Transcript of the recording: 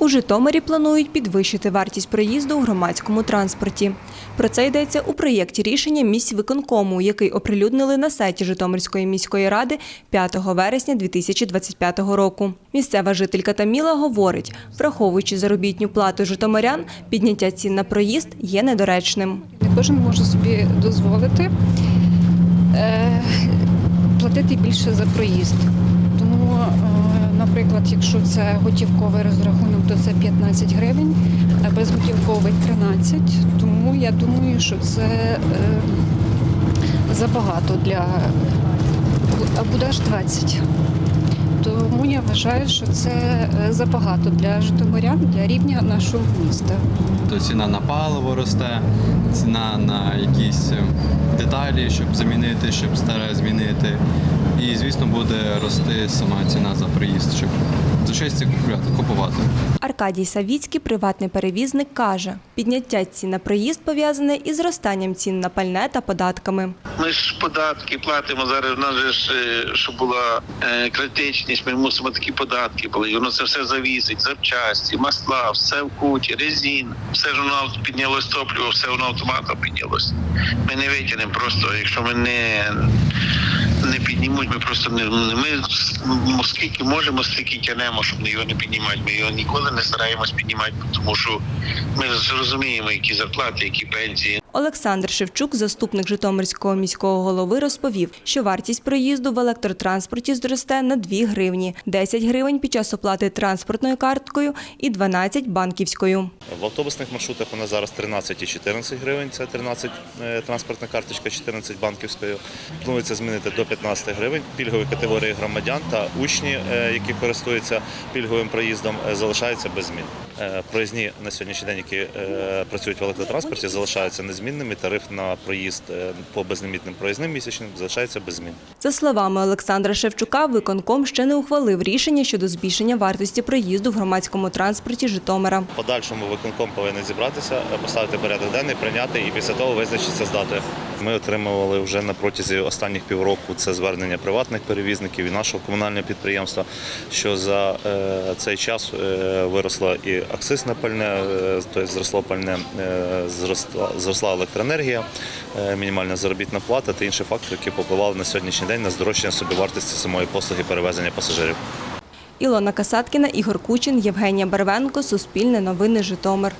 У Житомирі планують підвищити вартість проїзду у громадському транспорті. Про це йдеться у проєкті рішення міськвиконкому, який оприлюднили на сайті Житомирської міської ради 5 вересня 2025 року. Місцева жителька Таміла говорить, враховуючи заробітню плату житомирян, підняття цін на проїзд є недоречним. Не кожен може собі дозволити е, платити більше за проїзд. Тому, е, наприклад, якщо це готівковий розрахунок, то це 15 гривень, а безготівковий 13. Тому я думаю, що це е, забагато для а буде аж 20. Вважаю, що це е, забагато для житомирян, для рівня нашого міста. то ціна на паливо росте, ціна на якісь е, деталі, щоб замінити, щоб старе змінити. І, звісно, буде рости сама ціна за приїзд. щоб за купувати. купувати. Аркадій Савіцький, приватний перевізник, каже, підняття цін на проїзд пов'язане із зростанням цін на пальне та податками. Ми ж податки платимо зараз. У нас же ж е, щоб була е, критичність, ми мусимо такі податки були. І воно це все завісить, запчасті, масла, все в куті, резин. Все ж воно піднялось топливо, все воно автоматом піднялось. Ми не витягнемо просто, якщо ми не. Піднімуть, ми просто не ми скільки можемо, скільки тянемо, щоб його не піднімати. Ми його ніколи не стараємось піднімати, тому що ми зрозуміємо, які зарплати, які пенсії. Олександр Шевчук, заступник Житомирського міського голови, розповів, що вартість проїзду в електротранспорті зросте на 2 гривні, 10 гривень під час оплати транспортною карткою і 12 банківською. В автобусних маршрутах нас зараз 13 і 14 гривень, це 13 е, транспортна карточка, 14 банківською. Планується змінити до 15 гривень. Пільгові категорії громадян та учні, е, які користуються пільговим проїздом, е, залишаються без змін. Проїзні на сьогоднішній день, які працюють в електротранспорті, залишаються незмінними. Тариф на проїзд е, по безлімітним проїзним місячним залишається без змін. За словами Олександра Шевчука, виконком ще не ухвалив рішення щодо збільшення вартості проїзду в громадському транспорті Житомира. Подальшому виконком повинен зібратися, е, поставити порядок денний, прийняти і після того визначитися з датою. Ми отримували вже на протязі останніх півроку це звернення приватних перевізників і нашого комунального підприємства, що за е, цей час е, виросло і акцизне пальне, е, тобто зросло пальне, зросла, електроенергія, мінімальна заробітна плата та інші фактори, які попливали на сьогоднішній день на здорожчання собівартості самої послуги перевезення пасажирів. Ілона Касаткіна, Ігор Кучин, Євгенія Барвенко, Суспільне новини Житомир.